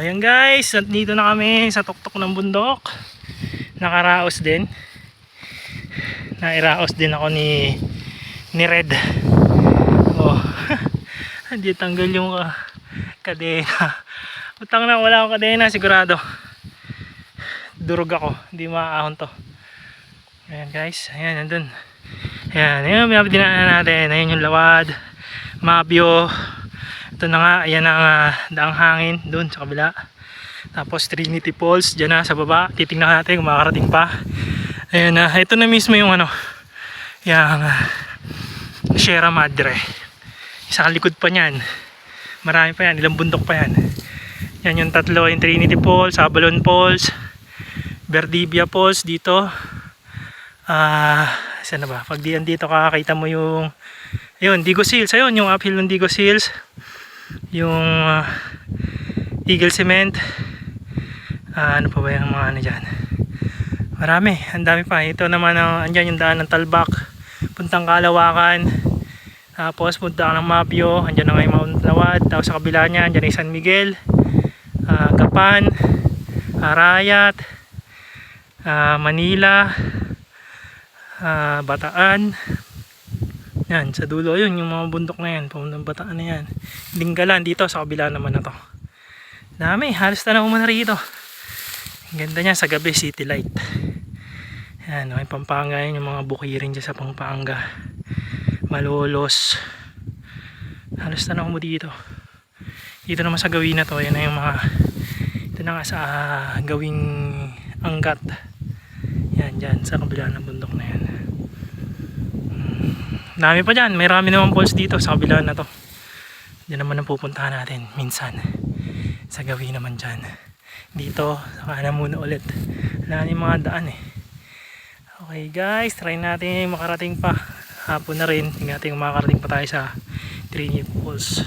ayan guys, dito na kami sa tuktok ng bundok. Nakaraos din. Nairaos din ako ni ni Red. Oh. Hindi tanggal yung ah, kadena. Utang na wala akong kadena sigurado. Durog ako, hindi maaahon to. Ayan guys, ayan nandun. Ayan, may dinaanan natin. Ayan yung lawad, mabyo. Ito na nga, ayan ang ah, daang hangin doon sa kabila. Tapos Trinity Falls, dyan na sa baba. Titingnan natin kung makakarating pa. Ayan na, ito na mismo yung ano, yung ah, Sierra Madre. Sa likod pa niyan. Marami pa yan, ilang bundok pa yan. Yan yung tatlo, yung Trinity Falls, Avalon Falls, Verdibia Falls dito. Ah, saan na ba? Pag diyan dito kakakita mo yung ayun, Digo Seals, ayun yung uphill ng Digo Seals. Yung ah, Eagle Cement. Ah, ano pa ba yung mga ano dyan? Marami, ang dami pa. Ito naman ang andyan yung daan ng Talbak, puntang Kalawakan. Tapos punta ng Mapio, andyan na nga yung Mount Lawad. Tapos sa kabila niya, andyan yung San Miguel, ah, Gapan, Arayat, ah, Manila, ah, Bataan. Yan, sa dulo yun, yung mga bundok na yan, pamuntang Bataan na yan. Linggalan dito, sa kabila naman na to. Dami, halos na naman na rito. Ang ganda niya sa gabi, city light. Yan, may Pampanga yun, yung mga bukirin dyan sa Pampanga. Malolos. Halos na mo dito. Dito naman sa gawin na to, yan na yung mga, ito na nga sa ah, gawing anggat. Yan, dyan, sa kabila ng bundok na yan. Dami pa dyan, may rami naman falls dito sa kabila na to. Diyan naman ang pupuntahan natin minsan. Sa gawin naman dyan. Dito, saka na muna ulit. Wala yung mga daan eh. Okay guys, try natin makarating pa. Hapon na rin. Tingnan natin kung makakarating pa tayo sa Trinity Falls.